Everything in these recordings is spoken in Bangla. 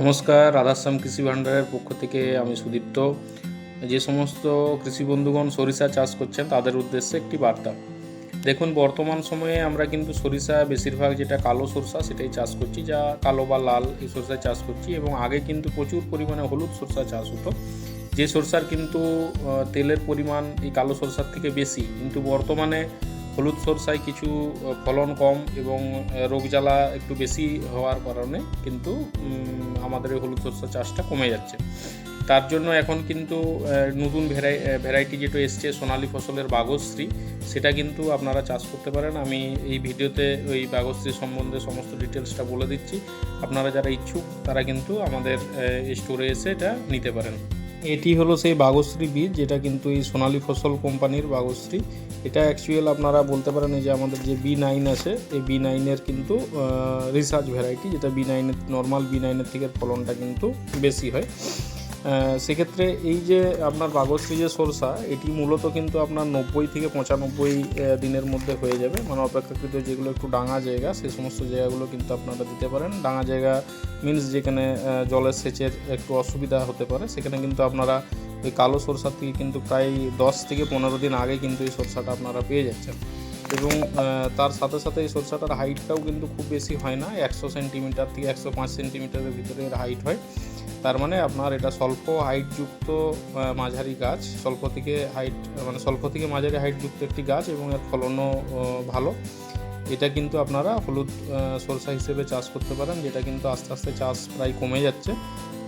নমস্কার রাধাশ্যাম কৃষি ভাণ্ডারের পক্ষ থেকে আমি সুদীপ্ত। যে সমস্ত কৃষি বন্ধুগণ সরিষা চাষ করছেন, তাদের উদ্দেশ্যে একটি বার্তা। দেখুন, বর্তমান সময়ে আমরা কিন্তু সরিষা বেশিরভাগ যেটা কালো সরষা, সেটাই চাষ করছি, যা কালো বা লাল এই সরষা চাষ করছি এবং আগে কিন্তু প্রচুর পরিমাণে হলুদ সরষা চাষ হতো। যে সরষার কিন্তু তেলের পরিমাণ এই কালো সরষার থেকে বেশি, কিন্তু বর্তমানে হলুদ সরষায় কিছু ফলন কম এবং রোগ জ্বালা একটু বেশি হওয়ার কারণে কিন্তু আমাদের এই হলুদ সরষা চাষটা কমে যাচ্ছে। তার জন্য এখন কিন্তু নতুন ভ্যারাই ভ্যারাইটি যেটা এসছে সোনালী ফসলের বাগশ্রী, সেটা কিন্তু আপনারা চাষ করতে পারেন। আমি এই ভিডিওতে ওই বাগশ্রী সম্বন্ধে সমস্ত ডিটেলসটা বলে দিচ্ছি। আপনারা যারা ইচ্ছুক, তারা কিন্তু আমাদের স্টোরে এসে এটা নিতে পারেন। এটি হলো সেই বাগশ্রী বীজ, যেটা কিন্তু এই সোনালী ফসল কোম্পানির বাগশ্রী। এটা অ্যাকচুয়াল আপনারা বলতে পারেন যে আমাদের যে বি নাইন আছে, এই বি নাইনের কিন্তু রিসার্চ ভ্যারাইটি যেটা বি নাইনের নর্মাল বি নাইনের থেকে ফলনটা কিন্তু বেশি হয়। সেক্ষেত্রে এই যে আপনার বাগশ্রী যে সরষা, এটি মূলত কিন্তু আপনার নব্বই থেকে পঁচানব্বই দিনের মধ্যে হয়ে যাবে। মানে অপেক্ষাকৃত যেগুলো একটু ডাঙা জায়গা সেই সমস্ত জায়গাগুলো কিন্তু আপনারা দিতে পারেন। ডাঙা জায়গা মিন্স যেখানে জলের সেচের একটু অসুবিধা হতে পারে, সেখানে কিন্তু আপনারা ওই কালো সরষার থেকে কিন্তু প্রায় দশ থেকে পনেরো দিন আগে কিন্তু এই সরষাটা আপনারা পেয়ে যাচ্ছেন। এবং তার সাথে সাথে এই সরষাটার হাইটটাও কিন্তু খুব বেশি হয় না, একশো সেন্টিমিটার থেকে একশো পাঁচ সেন্টিমিটারের ভিতরে এর হাইট হয়। তার মানে আপনার এটা স্বল্প হাইটযুক্ত মাঝারি গাছ, স্বল্প থেকে হাইট মানে স্বল্প থেকে মাঝারি হাইটযুক্ত একটি গাছ এবং এর ফলনও ভালো। এটা কিন্তু আপনারা হলুদ সরষা হিসেবে চাষ করতে পারেন, যেটা কিন্তু আস্তে আস্তে চাষ প্রায় কমে যাচ্ছে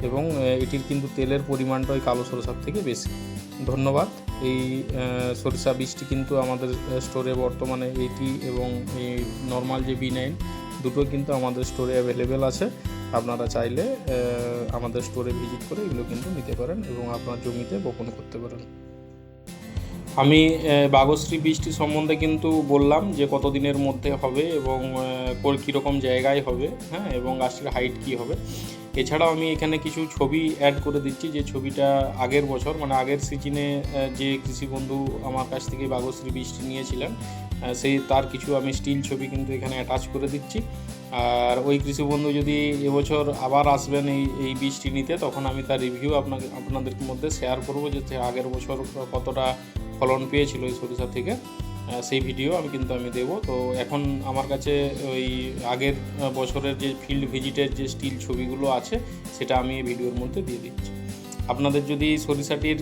এবং এটির কিন্তু তেলের পরিমাণটা ওই কালো সরষার থেকে বেশি। ধন্যবাদ। এই সরিষা বীজটি কিন্তু আমাদের স্টোরে বর্তমানে এইটি এবং এই নর্মাল যে বি নাইন দুটো কিন্তু আমাদের স্টোরে অ্যাভেলেবেল আছে। আপনারা চাইলে আমাদের স্টোরে ভিজিট করে এগুলো কিন্তু নিতে পারেন এবং আপনার জমিতে বপন করতে পারেন। আমি বাগশ্রী বীজটি সম্বন্ধে কিন্তু বললাম যে কতদিনের মধ্যে হবে এবং কোর- কীরকম জায়গায় হবে হ্যাঁ এবং গাছটির হাইট কী হবে। এছাড়াও আমি এখানে কিছু ছবি অ্যাড করে দিচ্ছি যে ছবিটা আগের বছর মানে আগের সিজনে যে কৃষি বন্ধু আমার কাছ থেকে বাগশ্রী বীজটি নিয়েছিলেন সেই, তার কিছু আমি স্টিল ছবি কিন্তু এখানে অ্যাটাচ করে দিচ্ছি। আর ওই কৃষি বন্ধু যদি এবছর আবার আসবেন এই এই বীজটি নিতে, তখন আমি তার রিভিউ আপনাকে, আপনাদের মধ্যে শেয়ার করব যে আগের বছর কতটা ফলন পেয়েছিল এই সরিষা থেকে। সেই ভিডিও আমি কিন্তু আমি দেবো। তো এখন আমার কাছে ওই আগের বছরের যে ফিল্ড ভিজিটের যে স্টিল ছবিগুলো আছে, সেটা আমি এই ভিডিওর মধ্যে দিয়ে দিচ্ছি। আপনাদের যদি সরিষাটির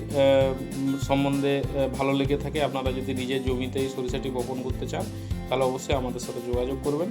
সম্বন্ধে ভালো লেগে থাকে, আপনারা যদি নিজের জমিতে এই সরিষাটি বপন করতে চান, তাহলে অবশ্যই আমাদের সাথে যোগাযোগ করবেন।